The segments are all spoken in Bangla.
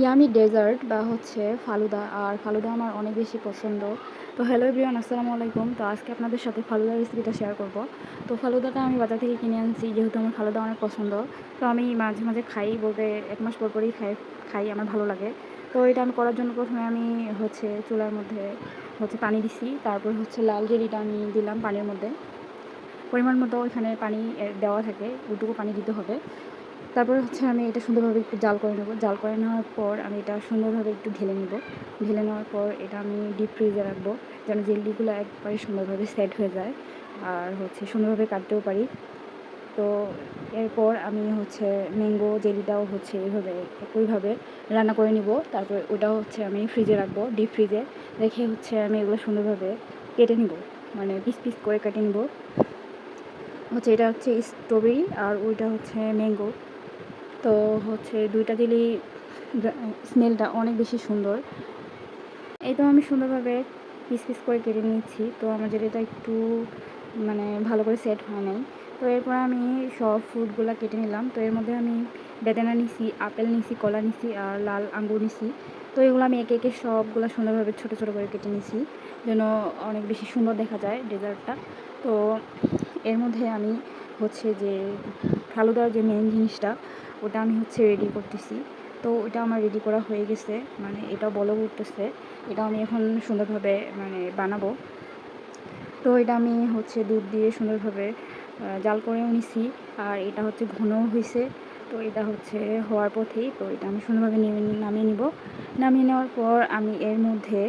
ইয়ামি ডেজার্ট বা হচ্ছে ফালুদা, আর ফালুদা আমার অনেক বেশি পছন্দ। তো হ্যালো এভরিওয়ান আসসালামু আলাইকুম। তো আজকে আপনাদের সাথে ফালুদার রেসিপিটা শেয়ার করব। তো ফালুদাটা আমি বাজার থেকে কিনে আনছি, যেহেতু আমার ফালুদা অনেক পছন্দ। তো আমি মাঝে মাঝে খাই, বলতে এক মাস পর পরই খাই খাই, আমার ভালো লাগে। তো এটা আমি করার জন্য প্রথমে আমি হচ্ছে চুলার মধ্যে হচ্ছে পানি দিছি, তারপর হচ্ছে লাল জেলিটা আমি দিলাম পানির মধ্যে। পরিমাণ মতো এখানে পানি দেওয়া থাকে ওটুকু পানি দিতে হবে। তারপরে হচ্ছে আমি এটা সুন্দরভাবে একটু জাল করে নেব। জাল করে নেওয়ার পর আমি এটা সুন্দরভাবে একটু ঢেলে নেব। ঢেলে নেওয়ার পর এটা আমি ডিপ ফ্রিজে রাখব, যেন জেলিগুলো একবারে সুন্দরভাবে সেট হয়ে যায় আর হচ্ছে সুন্দরভাবে কাটতেও পারি। তো এরপর আমি হচ্ছে ম্যাঙ্গো জেলিটাও হচ্ছে এইভাবে একইভাবে রান্না করে নিব। তারপর ওটাও হচ্ছে আমি ফ্রিজে রাখব ডিপ ফ্রিজে রেখে হচ্ছে আমি এগুলো সুন্দরভাবে কেটে নিব মানে পিস পিস করে কেটে নিব। হচ্ছে এটা হচ্ছে স্ট্রবেরি আর ওইটা হচ্ছে ম্যাঙ্গো তো হচ্ছে দুইটা দিলেই স্মেলটা অনেক বেশি সুন্দর। এই তো আমি সুন্দরভাবে পিস পিস করে কেটে নিয়েছি তো আমার যেটা একটু মানে ভালো করে সেট হয় নাই। তো এরপর আমি সব ফ্রুটগুলো কেটে নিলাম। তো এর মধ্যে আমি বেদানা নিছি, আপেল নিছি, কলা নিছি আর লাল আঙ্গুর নিছি। তো এগুলো আমি একে একে সবগুলো সুন্দরভাবে ছোটো ছোটো করে কেটে নিছি, যেন অনেক বেশি সুন্দর দেখা যায় ডেজার্টটা। তো এর মধ্যে আমি হচ্ছে যে ফালুদার যে মেন জিনিসটা, ওটা আমি হচ্ছে রেডি করতেছি। তো ওটা আমার রেডি করা হয়ে গেছে মানে এটা বলো উঠতেছে। এটা আমি এখন সুন্দরভাবে মানে বানাবো। তো এটা আমি হচ্ছে দুধ দিয়ে সুন্দরভাবে জাল করেও নিছি। আর এটা হচ্ছে ঘনও হয়েছে তো এটা হচ্ছে হওয়ার পথেই, তো এটা আমি সুন্দরভাবে নামিয়ে নিব। নামিয়ে নেওয়ার পর আমি এর মধ্যে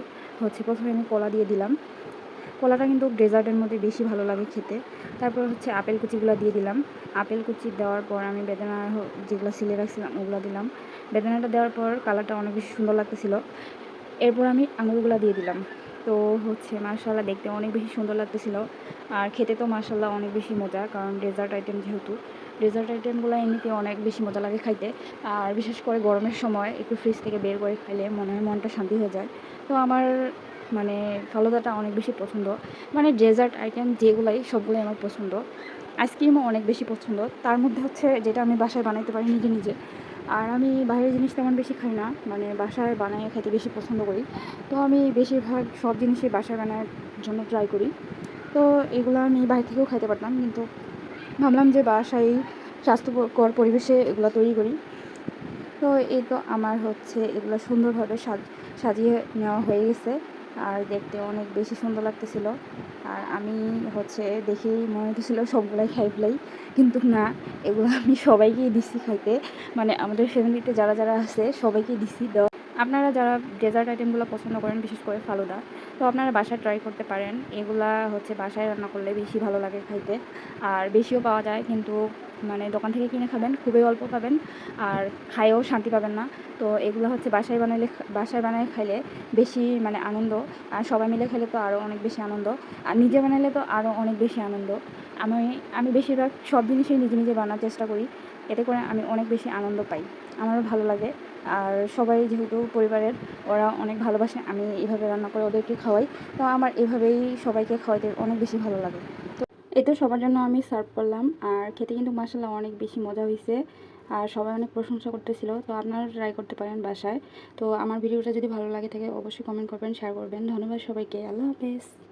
হচ্ছে প্রথমে আমি কলা দিয়ে দিলাম। কলাটা কিন্তু ডেজার্টের মধ্যে বেশি ভালো লাগে খেতে। তারপর হচ্ছে আপেল কুচিগুলো দিয়ে দিলাম। আপেল কুচি দেওয়ার পর আমি বেদানা যেগুলো সিলে রাখছিলাম ওগুলো দিলাম। বেদানাটা দেওয়ার পর কালারটা অনেক বেশি সুন্দর লাগতেছিল। এরপর আমি আঙুরগুলো দিয়ে দিলাম। তো হচ্ছে মার্শাল্লাহ দেখতে অনেক বেশি সুন্দর লাগতেছিল। আর খেতে তো মার্শাল্লাহ অনেক বেশি মজা, কারণ ডেজার্ট আইটেম যেহেতু। ডেজার্ট আইটেমগুলো এমনিতে অনেক বেশি মজা লাগে খাইতে। আর বিশেষ করে গরমের সময় একটু ফ্রিজ থেকে বের করে খাইলে মনে হয় মনটা শান্তি হয়ে যায়। তো আমার মানে ফালুদাটা অনেক বেশি পছন্দ। মানে ডেজার্ট আইটেম যেগুলাই সবগুলোই আমার পছন্দ। আইসক্রিমও অনেক বেশি পছন্দ। তার মধ্যে হচ্ছে যেটা আমি বাসায় বানাইতে পারি নিজে নিজে। আর আমি বাইরের জিনিস তেমন বেশি খাই না। মানে বাসায় বানিয়ে খেতে বেশি পছন্দ করি। তো আমি বেশিরভাগ সব জিনিসই বাসায় বানানোর জন্য ট্রাই করি। তো এগুলো আমি বাইরে থেকেও খাইতে পারতাম। কিন্তু ভাবলাম যে বাসায় স্বাস্থ্যকর পরিবেশে এগুলো তৈরি করি। তো এই তো আমার হচ্ছে এগুলো সুন্দরভাবে সাজ, সাজিয়ে নেওয়া হয়ে গেছে। আর দেখতে অনেক বেশি সুন্দর লাগতেছিল। আর আমি হচ্ছে দেখেই মনে হতেছিল সবগুলাই খাই ফেলাই। কিন্তু না, এগুলো আমি সবাইকেই দিছি খাইতে। মানে আমাদের ফ্যামিলিতে যারা যারা আছে, সবাইকেই দিছি। দেওয়া আপনারা যারা ডেজার্ট আইটেমগুলো পছন্দ করেন, বিশেষ করে ফালুদা, তো আপনারা বাসায় ট্রাই করতে পারেন। এগুলা হচ্ছে বাসায় রান্না করলে বেশি ভালো লাগে খাইতে। আর বেশিও পাওয়া যায়, কিন্তু মানে দোকান থেকে কিনে খাবেন, খুবই অল্প পাবেন, আর খায়েও শান্তি পাবেন না। তো এগুলো হচ্ছে বাসায় বানাইলে বাসায় বানায় খাইলে বেশি মানে আনন্দ, আর সবাই মিলে খেলে তো আরও অনেক বেশি আনন্দ, আর নিজে বানাইলে তো আরও অনেক বেশি আনন্দ। আমি আমি বেশিরভাগ সব জিনিসই নিজে নিজে বানার চেষ্টা করি এতে করে আমি অনেক বেশি আনন্দ পাই। আমারও ভালো লাগে। আর সবাই যেহেতু পরিবারের, ওরা অনেক ভালোবাসে, আমি এইভাবে রান্না করে ওদেরকে খাওয়াই। তো আমার এভাবেই সবাইকে খাওয়াইতে অনেক বেশি ভালো লাগে। তো এই তো সবার জন্য আমি সার্ভ করলাম। আর খেতে কিন্তু মাসাল্লাহ অনেক বেশি মজা হয়েছে আর সবাই অনেক প্রশংসা করতেছিল। তো আপনারা ট্রাই করতে পারেন বাসায়। তো আমার ভিডিওটা যদি ভালো লাগে থাকে, অবশ্যই কমেন্ট করবেন শেয়ার করবেন। ধন্যবাদ সবাইকে। আল্লাহ হাফেজ।